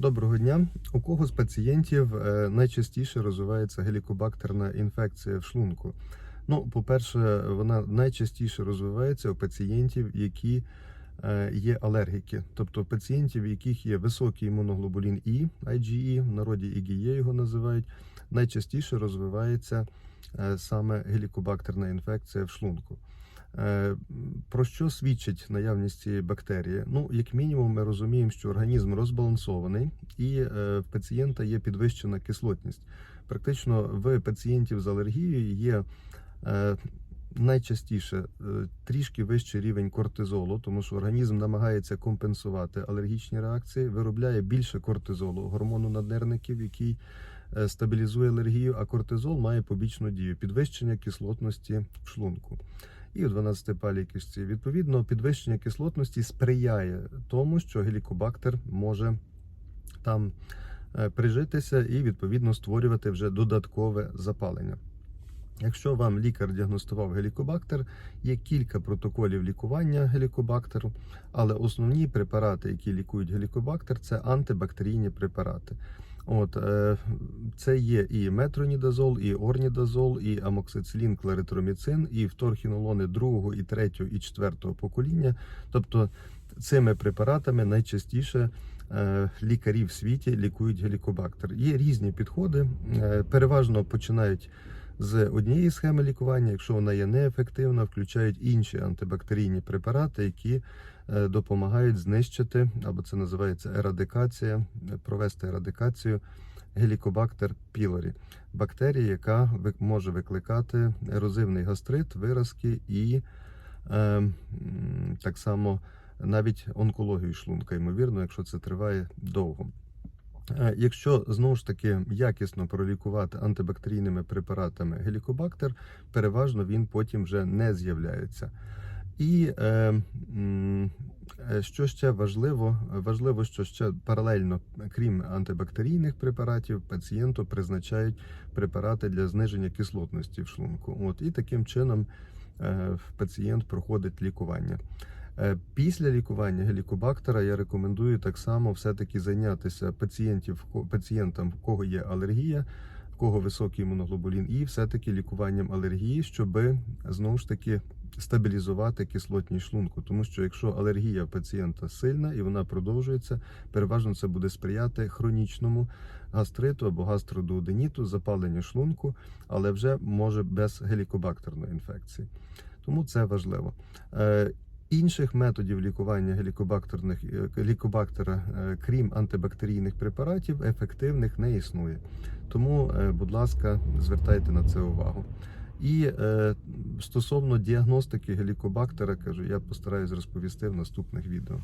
Доброго дня. У кого з пацієнтів е, найчастіше розвивається гелікобактерна інфекція в шлунку? Ну, по-перше, вона найчастіше розвивається у пацієнтів, які е, є алергіки, тобто пацієнтів, у яких є високий імуноглобулін І, IgE, в народі IgE його називають, найчастіше розвивається е, саме гелікобактерна інфекція в шлунку. Е, Про що свідчить наявність цієї бактерії? Ну, як мінімум, ми розуміємо, що організм розбалансований і е, в пацієнта є підвищена кислотність. Практично в пацієнтів з алергією є е, найчастіше трішки вищий рівень кортизолу, тому що організм намагається компенсувати алергічні реакції, виробляє більше кортизолу, гормону наднирників, який стабілізує алергію, а кортизол має побічну дію підвищення кислотності в шлунку і у 12 палій кишці. Відповідно, підвищення кислотності сприяє тому, що гелікобактер може там е, прижитися і відповідно створювати вже додаткове запалення. Якщо вам лікар діагностував гелікобактер, є кілька протоколів лікування гелікобактеру, але основні препарати, які лікують гелікобактер, це антибактерійні препарати. От е, це є і метронідазол, і орнідазол, і амоксицилін, кларитроміцин, і вторхінолони другого, і третього, і четвертого покоління. Тобто цими препаратами найчастіше е, лікарі в світі лікують гелікобактер. Є різні підходи, е, переважно починають з однієї схеми лікування. Якщо вона є неефективна, включають інші антибактерійні препарати, які е, допомагають знищити, або це називається ерадикація, е, провести ерадикацію гелікобактер пілорі, бактерії, яка може викликати ерозивний гастрит, виразки і е, так само навіть онкологію шлунка, ймовірно, якщо це триває довго. Е, Якщо знову ж таки якісно пролікувати антибактерійними препаратами гелікобактер, переважно він потім вже не з'являється. І е, е, що ще важливо, важливо, що ще паралельно, крім антибактерійних препаратів, пацієнту призначають препарати для зниження кислотності в шлунку. От і таким чином е, пацієнт проходить лікування. Е, Після лікування гелікобактера я рекомендую так само все-таки зайнятися пацієнтів, пацієнтам, в кого є алергія, в кого високий імуноглобулін, і все-таки лікуванням алергії, щоб знову ж таки стабілізувати кислотність шлунку. Тому що якщо алергія пацієнта сильна і вона продовжується, переважно це буде сприяти хронічному гастриту або гастродуоденіту, запаленню шлунку, але вже може без гелікобактерної інфекції. Тому це важливо. Е, Інших методів лікування гелікобактерних лікобактера, е, крім антибактерійних препаратів, ефективних не існує. Тому, е, будь ласка, звертайте на це увагу. І е, стосовно діагностики гелікобактера, кажу, я постараюсь розповісти в наступних відео.